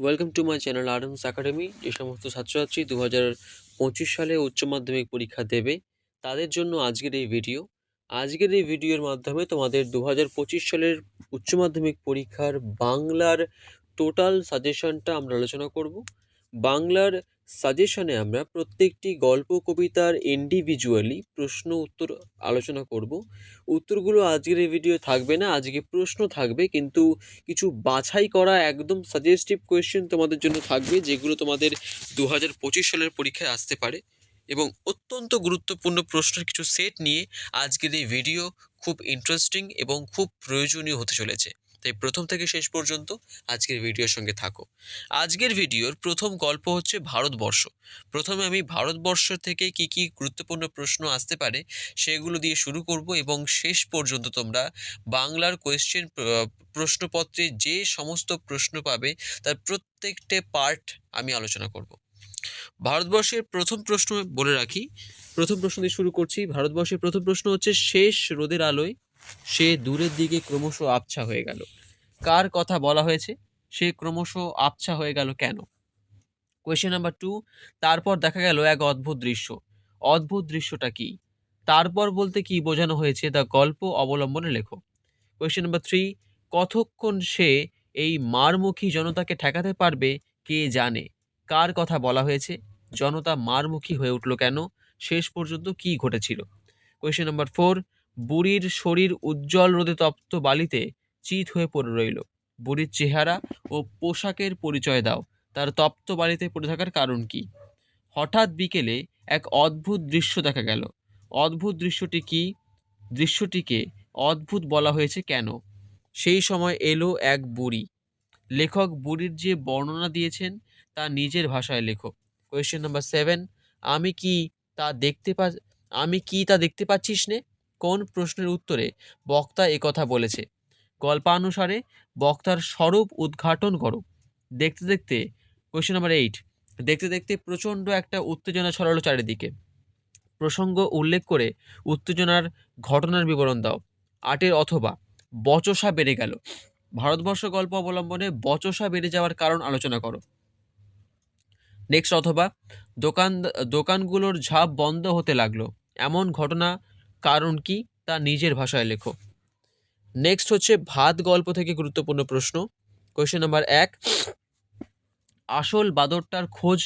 Welcome to my channel Arms Academy যে সমস্ত ছাত্রছাত্রী দু হাজার পঁচিশ সালে উচ্চ মাধ্যমিক পরীক্ষা দেবে, তাদের জন্য আজকের এই ভিডিও আজকের এই ভিডিওর মাধ্যমে তোমাদের দু হাজার পঁচিশ সালের উচ্চ মাধ্যমিক পরীক্ষার বাংলার টোটাল সাজেশনটা আমরা আলোচনা করব। বাংলার সাজেশনে আমরা প্রত্যেকটি গল্প, কবিতার ইন্ডিভিজুয়ালি প্রশ্ন, উত্তর আলোচনা করব। উত্তরগুলো আজকের এই ভিডিও থাকবে না, আজকে প্রশ্ন থাকবে, কিন্তু কিছু বাছাই করা একদম সাজেস্টিভ কোয়েশ্চেন তোমাদের জন্য থাকবে, যেগুলো তোমাদের দু পঁচিশ সালের পরীক্ষায় আসতে পারে। এবং অত্যন্ত গুরুত্বপূর্ণ প্রশ্নের কিছু সেট নিয়ে আজকের এই ভিডিও খুব ইন্টারেস্টিং এবং খুব প্রয়োজনীয় হতে চলেছে। তাই প্রথম থেকে শেষ পর্যন্ত আজকের ভিডিওর সঙ্গে থাকো। আজকের ভিডিওর প্রথম গল্প হচ্ছে ভারতবর্ষ। প্রথমে আমি ভারতবর্ষ থেকে কি কি গুরুত্বপূর্ণ প্রশ্ন আসতে পারে সেগুলো দিয়ে শুরু করব এবং শেষ পর্যন্ত তোমরা বাংলার কোয়েশ্চেন প্রশ্নপত্রে যে সমস্ত প্রশ্ন পাবে তার প্রত্যেকটা পার্ট আমি আলোচনা করব। ভারতবর্ষের প্রথম প্রশ্ন বলে রাখি। প্রথম প্রশ্ন দিয়ে শুরু করছি। ভারতবর্ষের প্রথম প্রশ্ন হচ্ছে, শেষ রোদের আলোয় সে দূরের দিকে ক্রমশ আবছা হয়ে গেল। কার কথা বলা হয়েছে? সে ক্রমশ আবছা হয়ে গেল কেন? কোয়েশ্চেন নাম্বার টু তারপর দেখা গেল এক অদ্ভুত দৃশ্য। অদ্ভুত দৃশ্যটা কি? তারপর বলতে কি বোঝানো হয়েছে দ্য গল্প অবলম্বনে লেখো। কোয়েশ্চেন নাম্বার থ্রি কতক্ষণ সে এই মারমুখী জনতাকে ঠেকাতে পারবে কে জানে? কার কথা বলা হয়েছে? জনতা মারমুখী হয়ে উঠল কেন? শেষ পর্যন্ত কি ঘটেছিল? কোয়েশ্চেন নাম্বার ফোর বুড়ির শরীর উজ্জ্বল রোদে তপ্ত বালিতে চিত হয়ে পড়ে রইল। বুড়ির চেহারা ও পোশাকের পরিচয় দাও। তার তপ্ত বালিতে পড়ে থাকার কারণ কি? হঠাৎ বিকেলে এক অদ্ভুত দৃশ্য দেখা গেল। অদ্ভুত দৃশ্যটি কি? দৃশ্যটিকে অদ্ভুত বলা হয়েছে কেন? সেই সময় এলো এক বুড়ি। লেখক বুড়ির যে বর্ণনা দিয়েছেন, তা নিজের ভাষায় লেখো। কোয়েশ্চেন নাম্বার সেভেন আমি কি তা দেখতে পা আমি কি তা দেখতে পাচ্ছিস নে? কোন প্রশ্নের উত্তরে বক্তা কথা বলেছে। গল্পানুসারে বক্তার স্বরূপ উদ্ঘাটন করো। দেখতে দেখতে কোয়েশ্চেন নাম্বার এইট দেখতে দেখতে প্রচণ্ড একটা উত্তেজনা ছড়ালো চারিদিকে। প্রসঙ্গ উল্লেখ করে উত্তেজনার ঘটনার বিবরণ দাও। আটের অথবা, বচসা বেড়ে গেল। ভারতবর্ষ গল্প অবলম্বনে বচসা বেড়ে যাওয়ার কারণ আলোচনা করো। নেক্সট অথবা, দোকান, দোকানগুলোর ঝাঁপ বন্ধ হতে লাগল। এমন ঘটনা কারণ কি তা নিজের ভাষায় লেখো। নেক্সট হচ্ছে ভাত গল্প থেকে গুরুত্বপূর্ণ প্রশ্ন। কোয়েশ্চেন নাম্বার এক, আসল বাদরটার খোঁজ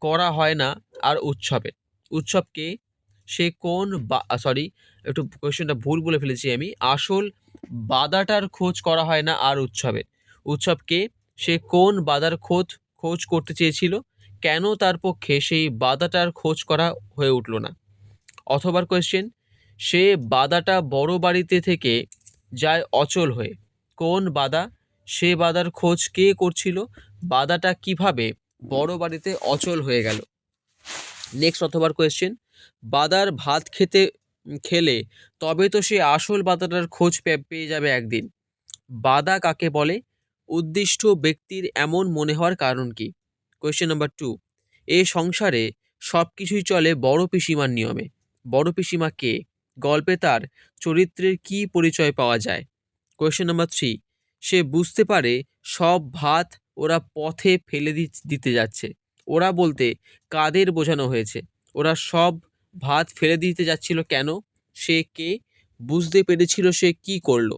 করা হয় না আর উৎসবে উৎসবকে সে কোন বা সরি একটু কোয়েশ্চেনটা ভুল বলে ফেলেছি আমি। আসল বাদাটার খোঁজ করা হয় না আর উৎসবে উৎসবকে সে কোন বাদার খোঁজ খোঁজ করতে চেয়েছিল? কেন তার পক্ষে সেই বাদাটার খোঁজ করা হয়ে উঠল না? অথবার কোয়েশ্চেন সে বাদাটা বড় বাড়িতে থেকে যায় অচল হয়ে। কোন বাদা? সে বাদার খোঁজ কে করছিল? বাদাটা কীভাবে বড় বাড়িতে অচল হয়ে গেল? নেক্সট অথবার কোয়েশ্চেন বাদার ভাত খেতে, খেলে তবে তো সে আসল বাদাটার খোঁজ পেয়ে যাবে একদিন। বাদা কাকে বলে? উদ্দিষ্ট ব্যক্তির এমন মনে হওয়ার কারণ কি? কোয়েশ্চেন নাম্বার টু এ সংসারে সব কিছুই চলে বড় পিসিমার নিয়মে। বড় পিসিমা কে? গল্পে তার চরিত্রের কি পরিচয় পাওয়া যায়? কোয়েশ্চেন নাম্বার থ্রি সে বুঝতে পারে সব ভাত ওরা পথে ফেলে দিতে যাচ্ছে। ওরা বলতে কাদের বোঝানো হয়েছে? ওরা সব ভাত ফেলে দিতে যাচ্ছিল কেন? সে কে? বুঝতে পেরেছিল সে কি করল?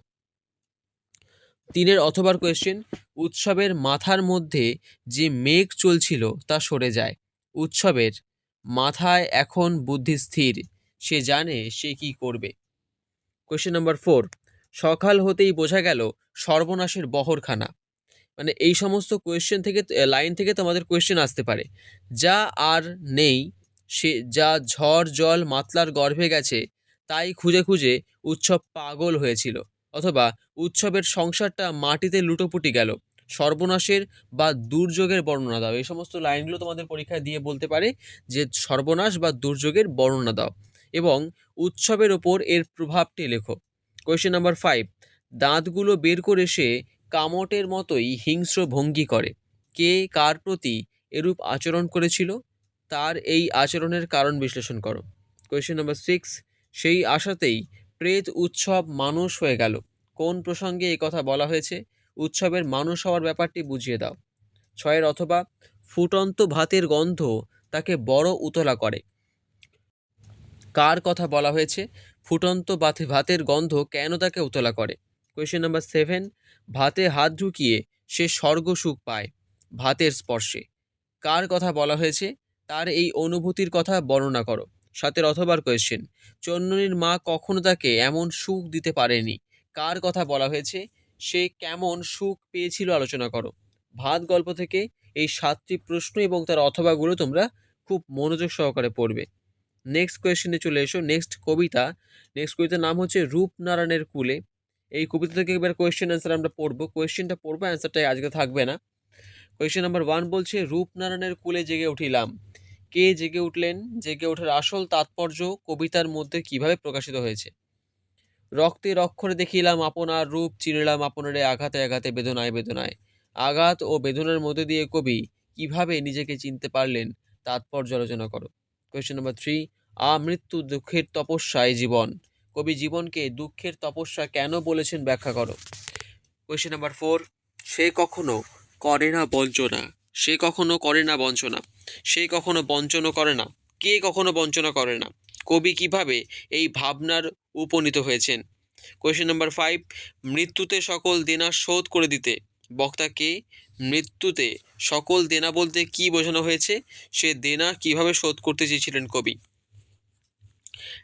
তিনের অথবার কোয়েশ্চেন উৎসবের মাথার মধ্যে যে মেঘ চলছিল তা সরে যায়। উৎসবের মাথায় এখন বুদ্ধি স্থির। সে জানে সে কি করবে। কোয়েশ্চেন নাম্বার ফোর সকাল হতেই বোঝা গেল সর্বনাশের বহরখানা। মানে এই সমস্ত কোয়েশ্চেন থেকে লাইন থেকে তোমাদের কোয়েশ্চেন আসতে পারে। যা আর নেই, সে, যা ঝড় জল মাতলার গর্ভে গেছে, তাই খুঁজে খুঁজে উৎসব পাগল হয়েছিল। অথবা উৎসবের সংসারটা মাটিতে লুটোপুটি গেল। সর্বনাশের বা দুর্যোগের বর্ণনা দাও। এই সমস্ত লাইনগুলো তোমাদের পরীক্ষায় দিয়ে বলতে পারে যে সর্বনাশ বা দুর্যোগের বর্ণনা দাও। এবং উৎসবের ওপর এর প্রভাবটি লেখো। কোয়েশ্চেন নাম্বার ফাইভ দাঁতগুলো বের করে সে কামটের মতোই হিংস্র ভঙ্গি করে। কে কার প্রতি এরূপ আচরণ করেছিল? তার এই আচরণের কারণ বিশ্লেষণ করো। কোয়েশ্চেন নাম্বার সিক্স সেই আশাতেই প্রেত উৎসব মানুষ হয়ে গেল। কোন প্রসঙ্গে এই কথা বলা হয়েছে? উৎসবের মানুষ হওয়ার ব্যাপারটি বুঝিয়ে দাও। ছয়ের অথবা ফুটন্ত ভাতের গন্ধ তাকে বড় উতলা করে। কার কথা বলা হয়েছে? ফুটন্ত ভাতে ভাতের গন্ধ কেন তাকে উতলা করে? কোয়েশ্চেন নাম্বার সেভেন ভাতে হাত ঢুকিয়ে সে স্বর্গ সুখ পায় ভাতের স্পর্শে। কার কথা বলা হয়েছে? তার এই অনুভূতির কথা বর্ণনা করো। সাতের অথবার কোয়েশ্চেন চন্দনীর মা কখনো তাকে এমন সুখ দিতে পারেনি? কার কথা বলা হয়েছে? সে কেমন সুখ পেয়েছিল আলোচনা করো। ভাত গল্প থেকে এই সাতটি প্রশ্ন এবং তার অথবাগুলো তোমরা খুব মনোযোগ সহকারে পড়বে। নেক্সট কোয়েশ্চেনে চলে এসো। নেক্সট কবিতা। নেক্সট কবিতার নাম হচ্ছে রূপনারায়ণের কুলে। এই কবিতা থেকে এবার কোয়েশ্চেন অ্যান্সার আমরা পড়ব। কোয়েশ্চেনটা পড়ব অ্যান্সারটাই আজকে থাকবে না। কোয়েশ্চেন নাম্বার ওয়ান বলছে, রূপনারায়ণের কুলে জেগে উঠিলাম। কে জেগে উঠলেন? জেগে ওঠার আসল তাৎপর্য কবিতার মধ্যে কীভাবে প্রকাশিত হয়েছে? রক্তের অক্ষরে দেখিলাম আপনার রূপ, চিনিলাম আপনারে আঘাতে আঘাতে, বেদনায় বেদনায়। আঘাত ও বেদনার মধ্যে দিয়ে কবি কীভাবে নিজেকে চিনতে পারলেন? তাৎপর্য আলোচনা করো। কোয়েশ্চেন নাম্বার থ্রি আমৃত্যু দুঃখের তপস্যায় জীবন। কবি জীবনকে দুঃখের তপস্যা কেন বলেছেন ব্যাখ্যা করো। কোয়েশ্চেন নাম্বার ফোর সে কখনো করে না বঞ্চনা। সে কখনো করে না বঞ্চনা। সে কখনো বঞ্চনা করে না। কে কখনো বঞ্চনা করে না? কবি কীভাবে এই ভাবনার উপনীত হয়েছেন? কোয়েশ্চেন নাম্বার ফাইভ মৃত্যুতে সকল দেনা শোধ করে দিতে বক্তাকে মৃত্যুতে সকল দেনা বলতে কি বোঝানো হয়েছে? সে দেনা কীভাবে শোধ করতে চেয়েছিলেন কবি?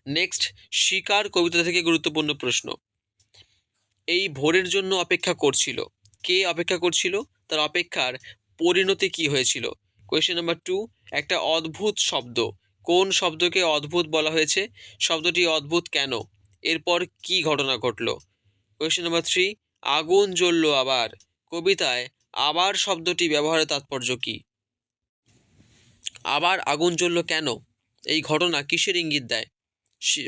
নেক্সট শিকার কবিতা থেকে গুরুত্বপূর্ণ প্রশ্ন। এই ভোরের জন্য অপেক্ষা করছিল। কে অপেক্ষা করছিল? তার অপেক্ষার পরিণতি কি হয়েছিল? কোয়েশ্চেন নাম্বার টু একটা অদ্ভুত শব্দ। কোন শব্দকে অদ্ভুত বলা হয়েছে? শব্দটি অদ্ভুত কেন? এরপর কি ঘটনা ঘটলো? কোয়েশ্চেন নাম্বার থ্রি আগুন জ্বলল আবার। কবিতায় আবার শব্দটি ব্যবহারের তাৎপর্য কি? আবার আগুন জ্বলল কেন? এই ঘটনা কিসের ইঙ্গিত দেয়?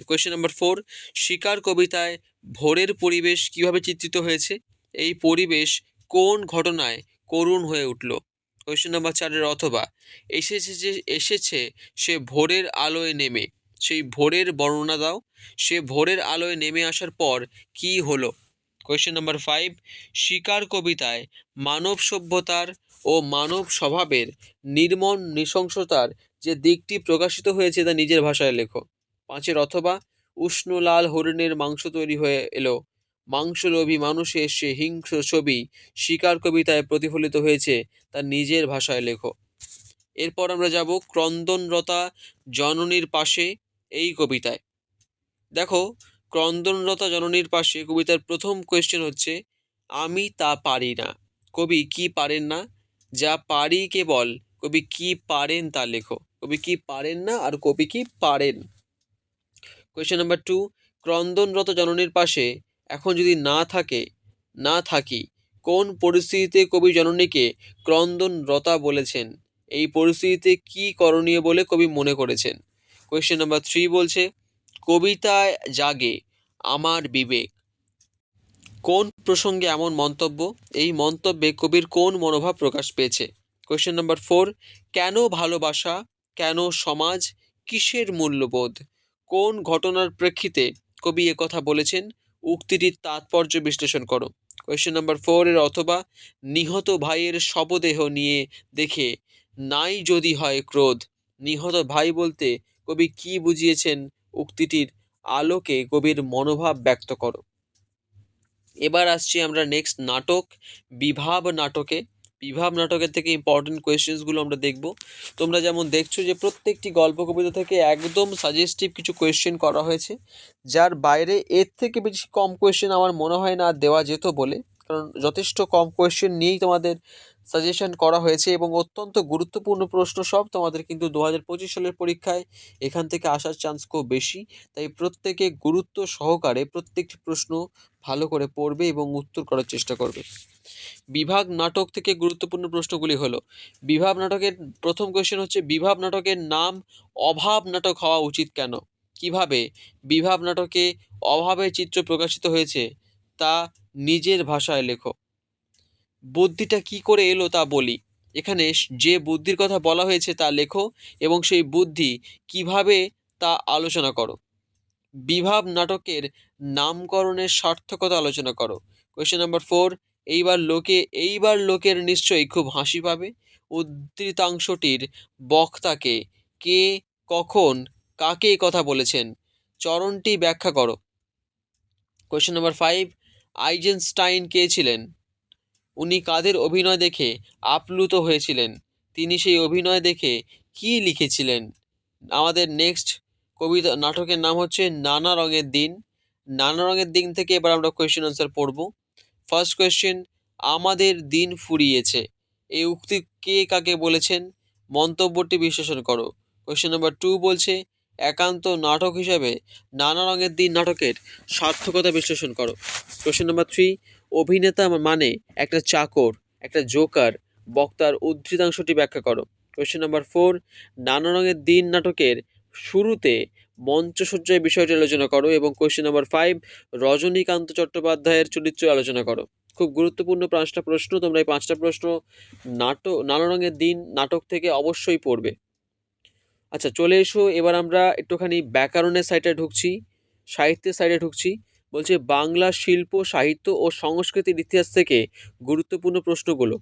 কোয়েশ্চেন নাম্বার ফোর শিকার কবিতায় ভোরের পরিবেশ কীভাবে চিত্রিত হয়েছে? এই পরিবেশ কোন ঘটনায় করুণ হয়ে উঠল? কোয়েশ্চেন নাম্বার চারের অথবা, এসেছে যে, এসেছে সে ভোরের আলোয় নেমে। সেই ভোরের বর্ণনা দাও। সে ভোরের আলোয় নেমে আসার পর কি হলো? কোয়েশ্চেন নাম্বার ফাইভ শিকার কবিতায় মানব সভ্যতার ও মানব স্বভাবের নির্মম নৃশংসতার যে দিকটি প্রকাশিত হয়েছে তা নিজের ভাষায় লেখো। পাঁচের অথবা, উষ্ণ লাল হরিণের মাংস তৈরি হয়ে এলো। মাংসলোভী মানুষের সে হিংস্র ছবি শিকার কবিতায় প্রতিফলিত হয়েছে তা নিজের ভাষায় লেখো। এরপর আমরা যাব ক্রন্দনরতা জননীর পাশে এই কবিতায়। দেখো ক্রন্দনরতা জননীর পাশে কবিতার প্রথম কোয়েশ্চেন হচ্ছে, আমি তা পারি না। কবি, কি পারেন না? যা পারি কেবল। কবি, কি পারেন তা লেখো। কবি, কি পারেন না? আর কবি, কি পারেন? কোয়েশ্চেন নাম্বার টু ক্রন্দনরত জননীর পাশে এখন যদি না থাকে, না থাকি, কোন পরিস্থিতিতে কবি জননীকে ক্রন্দনরতা বলেছেন? এই পরিস্থিতিতে কি করণীয় বলে কবি মনে করেছেন? কোয়েশ্চেন নাম্বার থ্রি বলছে কবিতায় জাগে আমার বিবেক। কোন প্রসঙ্গে এমন মন্তব্য? এই মন্তব্যে কবির কোন মনোভাব প্রকাশ পেয়েছে? কোয়েশ্চেন নাম্বার ফোর কেন ভালোবাসা? কেন সমাজ? কিসের মূল্যবোধ? কোন ঘটনার প্রেক্ষিতে কবি কথা বলেছেন? উক্তিটির তাৎপর্য বিশ্লেষণ করো। কোয়েশ্চেন নাম্বার ফোর এর অথবা, নিহত ভাইয়ের শবদেহ নিয়ে দেখে, নাই যদি হয় ক্রোধ। নিহত ভাই বলতে কবি কি বুঝিয়েছেন? উক্তিটির আলোকে কবির মনোভাব ব্যক্ত করো। এবার আসছি আমরা নেক্সট নাটক, বিভাব নাটকে। বিভাব নাটকের থেকে ইম্পর্টেন্ট কোয়েশ্চেন্সগুলো আমরা দেখব। তোমরা যেমন দেখছ যে প্রত্যেকটি গল্প কবিতা থেকে একদম সাজেস্টিভ কিছু কোয়েশ্চেন করা হয়েছে, যার বাইরে এর থেকে বেশি কম কোয়েশ্চেন আমার মনে হয় না দেওয়া যেত বলে। কারণ যথেষ্ট কম কোয়েশ্চেন নিয়েই তোমাদের সাজেশন করা হয়েছে এবং অত্যন্ত গুরুত্বপূর্ণ প্রশ্ন সব তোমাদের কিন্তু দু হাজার পঁচিশ সালের পরীক্ষায় এখান থেকে আসার চান্স খুব বেশি। তাই প্রত্যেকে গুরুত্ব সহকারে প্রত্যেকটি প্রশ্ন ভালো করে পড়বে এবং উত্তর করার চেষ্টা করবে। বিভাগ নাটক থেকে গুরুত্বপূর্ণ প্রশ্নগুলি হলো বিভাব নাটকের প্রথম কোয়েশ্চেন হচ্ছে বিভাব নাটকের নাম অভাব নাটক হওয়া উচিত কেন? কীভাবে? বিভাব নাটকে অভাবের চিত্র প্রকাশিত হয়েছে, তা নিজের ভাষায় লেখো। বুদ্ধিটা কি করে এলো তা বলি। এখানে যে বুদ্ধির কথা বলা হয়েছে তা লেখো এবং সেই বুদ্ধি কীভাবে তা আলোচনা করো। বিভাব নাটকের নামকরণের সার্থকতা আলোচনা করো। কোয়েশ্চেন নাম্বার ফোর এইবার লোকে, এইবার লোকের নিশ্চয়ই খুব হাসি পাবে। উদ্ধৃতাংশটির বক্তাকে কে, কখন, কাকে কথা বলেছেন, চরণটি ব্যাখ্যা করো। কোয়েশ্চেন নাম্বার ফাইভ আইজেনস্টাইন কে ছিলেন? উনি কাদের অভিনয় দেখে আপ্লুত হয়েছিলেন? তিনি সেই অভিনয় দেখে কি লিখেছিলেন? আমাদের নেক্সট কবিতা নাটকের নাম হচ্ছে নানা রঙের দিন। নানা রঙের দিন থেকে এবার আমরা কোয়েশ্চেন আনসার পড়ব। ফার্স্ট কোয়েশ্চেন আমাদের দিন ফুরিয়েছে। এই উক্তি কে কাকে বলেছেন? মন্তব্যটি বিশ্লেষণ করো। কোয়েশ্চেন নাম্বার টু বলছে, একান্ত নাটক হিসাবে নানা রঙের দিন নাটকের সার্থকতা বিশ্লেষণ করো। কোয়েশ্চেন নাম্বার থ্রি অভিনেতা মানে একটা চাকর, একটা জোকার, বক্তার উদ্ধৃতাংশটি ব্যাখ্যা করো। কোয়েশ্চেন নাম্বার ফোর নানা রঙের দিন নাটকের শুরুতে মঞ্চসজ্জায় বিষয়টি আলোচনা করো এবং কোয়েশ্চেন নাম্বার ফাইভ রজনীকান্ত চট্টোপাধ্যায়ের চরিত্র আলোচনা করো। খুব গুরুত্বপূর্ণ পাঁচটা প্রশ্ন, তোমরা এই পাঁচটা প্রশ্ন নাটক নানা রঙের দিন নাটক থেকে অবশ্যই পড়বে। আচ্ছা চলে এসো, এবার আমরা একটুখানি ব্যাকরণের সাইডে ঢুকছি, সাহিত্যের সাইডে ঢুকছি। বলছে বাংলা শিল্প, সাহিত্য ও সংস্কৃতির ইতিহাস থেকে গুরুত্বপূর্ণ প্রশ্নগুলো।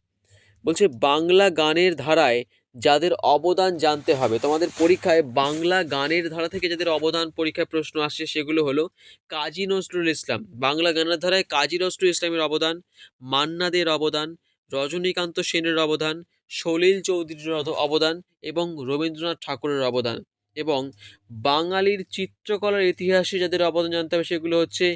বলছে বাংলা গানের ধারায় যাদের অবদান জানতে হবে। তোমাদের পরীক্ষায় বাংলা গানের ধারা থেকে যাদের অবদান পরীক্ষায় প্রশ্ন আসছে সেগুলো হলো কাজী নজরুল ইসলাম। বাংলা গানের ধারায় কাজী নজরুল ইসলামের অবদান, মান্নাদের অবদান, রজনীকান্ত সেনের অবদান, সলিল চৌধুরীর অবদান এবং রবীন্দ্রনাথ ঠাকুরের অবদান। বাঙালির চিত্রকলার ইতিহাসে যাদের অবদান জানতে হবে সেগুলো হচ্ছে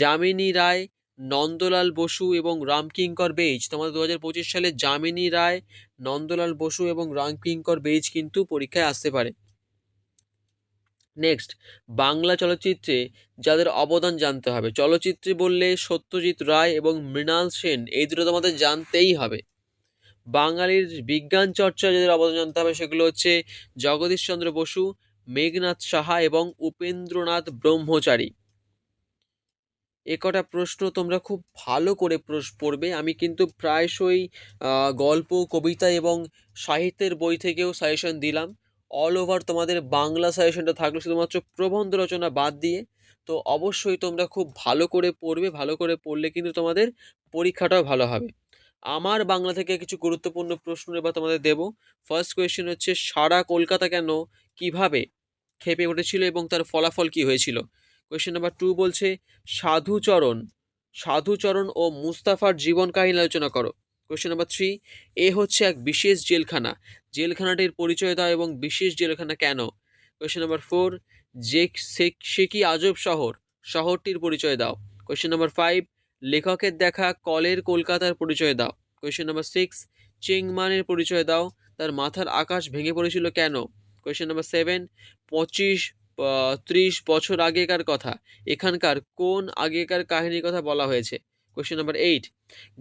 যামিনী রায়, নন্দলাল বসু এবং রামকিঙ্কর বেইজ তোমাদের দু হাজার পঁচিশ সালে যামিনী রায়, নন্দলাল বসু এবং রামকিঙ্কর বেইজ কিন্তু পরীক্ষায় আসতে পারে। নেক্সট বাংলা চলচ্চিত্রে যাদের অবদান জানতে হবে। চলচ্চিত্রে বললে সত্যজিৎ রায় এবং মৃণাল সেন, এই দুটো তোমাদের জানতেই হবে। বাঙালির বিজ্ঞান চর্চা যাদের অবদান জানতে হবে সেগুলো হচ্ছে জগদীশচন্দ্র বসু, মেঘনাথ সাহা এবং উপেন্দ্রনাথ ব্রহ্মচারী। এ কটা প্রশ্ন তোমরা খুব ভালো করে পড়বে। আমি কিন্তু প্রায়শই গল্প, কবিতা এবং সাহিত্যের বই থেকেও সাজেশন দিলাম। অল ওভার তোমাদের বাংলা সাজেশনটা থাকল শুধুমাত্র প্রবন্ধ রচনা বাদ দিয়ে তো অবশ্যই তোমরা খুব ভালো করে পড়বে। ভালো করে পড়লে কিন্তু তোমাদের পরীক্ষাটাও ভালো হবে। আমার বাংলা থেকে কিছু গুরুত্বপূর্ণ প্রশ্ন এবার তোমাদের দেব। ফার্স্ট কোয়েশ্চেন হচ্ছে, সারা কলকাতা কেন, কীভাবে খেপে উঠেছিল এবং তার ফলাফল কি হয়েছিল? কোয়েশ্চেন নাম্বার টু বলছে, সাধুচরণ সাধুচরণ ও মুস্তাফার জীবন কাহিনী আলোচনা করো। কোয়েশ্চেন নাম্বার থ্রি এ হচ্ছে এক বিশেষ জেলখানা। জেলখানাটির পরিচয় দাও এবং বিশেষ জেলখানা কেন? কোয়েশ্চেন নাম্বার ফোর যে সে- কি আজব শহর? শহরটির পরিচয় দাও। কোয়েশ্চেন নাম্বার ফাইভ লেখকের দেখা কলের কলকাতার পরিচয় দাও। কোয়েশ্চেন নাম্বার সিক্স চেংমানের পরিচয় দাও। তার মাথার আকাশ ভেঙে পড়েছিল কেন? কোয়েশ্চেন নাম্বার সেভেন পঁচিশ ত্রিশ বছর আগেকার কথা। এখানকার কোন আগেকার কাহিনীর কথা বলা হয়েছে? কোয়েশ্চেন নাম্বার এইট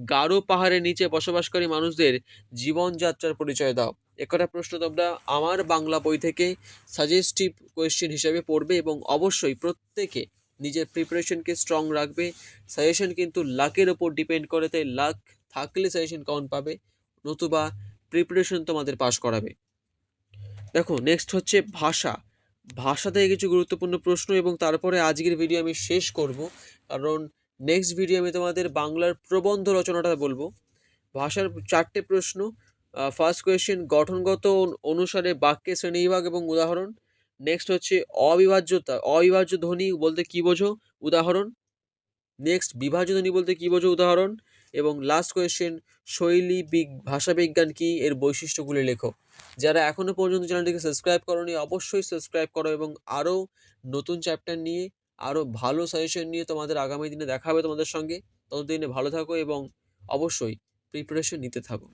গারো পাহাড়ের নিচে বসবাসকারী মানুষদের জীবনযাত্রার পরিচয় দাও। একটা প্রশ্ন তোমরা আমার বাংলা বই থেকে সাজেস্টিভ কোয়েশ্চেন হিসাবে পড়বে এবং অবশ্যই প্রত্যেকে নিজের প্রিপারেশনকে স্ট্রং রাখবে। সাজেশন কিন্তু লাকের ওপর ডিপেন্ড করে, তাই লাক থাকলে সাজেশন কাউন্ট পাবে, নতুবা প্রিপারেশন তোমাদের পাস করাবে। দেখো নেক্সট হচ্ছে ভাষা। ভাষা থেকে কিছু গুরুত্বপূর্ণ প্রশ্ন এবং তারপরে আজকের ভিডিও আমি শেষ করব। কারণ নেক্সট ভিডিও আমি তোমাদের বাংলার প্রবন্ধ রচনাটা বলব। ভাষার চারটে প্রশ্ন। ফার্স্ট কোয়েশ্চেন গঠনগত অনু- অনুসারে বাক্যের শ্রেণীবিভাগ এবং উদাহরণ। নেক্সট হচ্ছে অবিভাজ্যতা। অবিভাজ্য ধ্বনি বলতে কি বোঝো? উদাহরণ। নেক্সট বিভাজ্য ধ্বনি বলতে কি বোঝো? উদাহরণ। এবং লাস্ট কোয়েশ্চেন শৈলী ভাষাবিজ্ঞান কি? এর বৈশিষ্ট্যগুলি লেখো। যারা এখনও পর্যন্ত চ্যানেলটিকে সাবস্ক্রাইব করোনি, অবশ্যই সাবস্ক্রাইব করো এবং আরও নতুন চ্যাপ্টার নিয়ে, আরও ভালো সাজেশন নিয়ে তোমাদের আগামী দিনে দেখা হবে তোমাদের সঙ্গে। ততদিনে ভালো থাকো এবং অবশ্যই প্রিপারেশন নিতে থাকো।